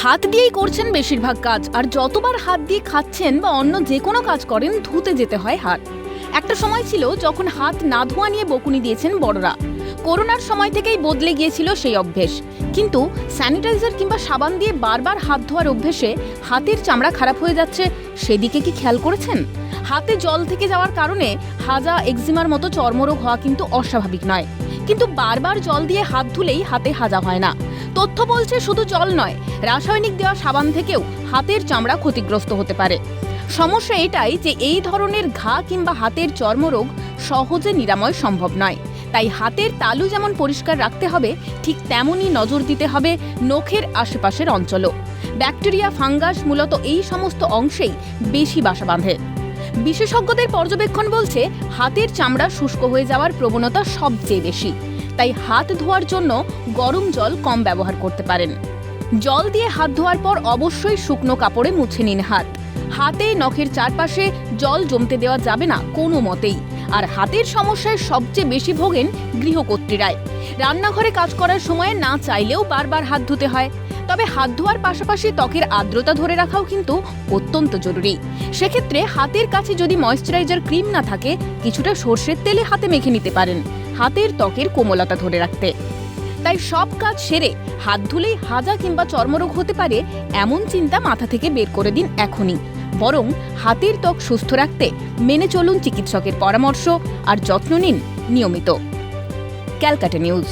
হাত দিয়েই করছেন বেশিরভাগ কাজ, আর যতবার হাত দিয়ে খাচ্ছেন বা অন্য যে কোনো কাজ করেন, ধুতে যেতে হয় হাত। একটা সময় ছিল যখন হাত না ধোয়া নিয়ে বকুনি দিয়েছেন বড়রা। করোনার সময় থেকেই বদলে গিয়েছিল সেই অভ্যেস। কিন্তু স্যানিটাইজার কিংবা সাবান দিয়ে বারবার হাত ধোয়ার অভ্যেসে হাতের চামড়া খারাপ হয়ে যাচ্ছে, সেদিকে কি খেয়াল করেছেন? হাতে জল থেকে যাওয়ার কারণে হাজা, এক্সিমার মতো চর্মরোগ হওয়া কিন্তু অস্বাভাবিক নয়। কিন্তু বারবার জল দিয়ে হাত ধুলেই হাতে হাজা হয় না। তথ্য বলছে শুধু জল নয়, রাসায়নিক দেওয়া সাবান থেকেও হাতের চামড়া ক্ষতিগ্রস্ত হতে পারে। সমস্যা এটাই যে এই ধরনের ঘা কিংবা হাতের চর্মরোগ সহজে নিরাময় সম্ভব নয়। তাই হাতের তালু যেমন পরিষ্কার রাখতে হবে, ঠিক তেমনই নজর দিতে হবে নখের আশেপাশের অঞ্চলও। ব্যাকটেরিয়া, ফাঙ্গাস মূলত এই সমস্ত অংশেই বেশি বাসা বাঁধে। বিশেষজ্ঞদের পর্যবেক্ষণ বলছে, হাতের চামড়া শুষ্ক হয়ে যাওয়ার প্রবণতা সবচেয়ে বেশি। তাই হাত ধোয়ার জন্য গরম জল কম ব্যবহার করতে পারেন। জল দিয়ে হাত ধোয়ার পর অবশ্যই শুকনো কাপড়ে মুছে নিন হাত। হাতে নখের চারপাশে জল জমতে দেওয়া যাবে না কোনো মতেই। আর হাতের সমস্যায় সবচেয়ে বেশি ভোগেন গৃহকর্ত্রীরাই। রান্নাঘরে কাজ করার সময় না চাইলেও বারবার হাত ধুতে হয়। তবে হাত ধোয়ার পাশাপাশি ত্বকের আর্দ্রতা ধরে রাখাও কিন্তু অত্যন্ত জরুরি। সেক্ষেত্রে হাতের কাছে যদি ময়শ্চারাইজার ক্রিম না থাকে, কিছুটা সর্ষের তেলে হাতে মেখে নিতে পারেন, হাতের ত্বকের কোমলতা ধরে রাখতে। তাই সব কাজ সেরে হাত ধুলেই হাজা কিংবা চর্মরোগ হতে পারে এমন চিন্তা মাথা থেকে বের করে দিন এখনই। বরং হাতের ত্বক সুস্থ রাখতে মেনে চলুন চিকিৎসকের পরামর্শ আর যত্ন নিন নিয়মিত। Calcutta news.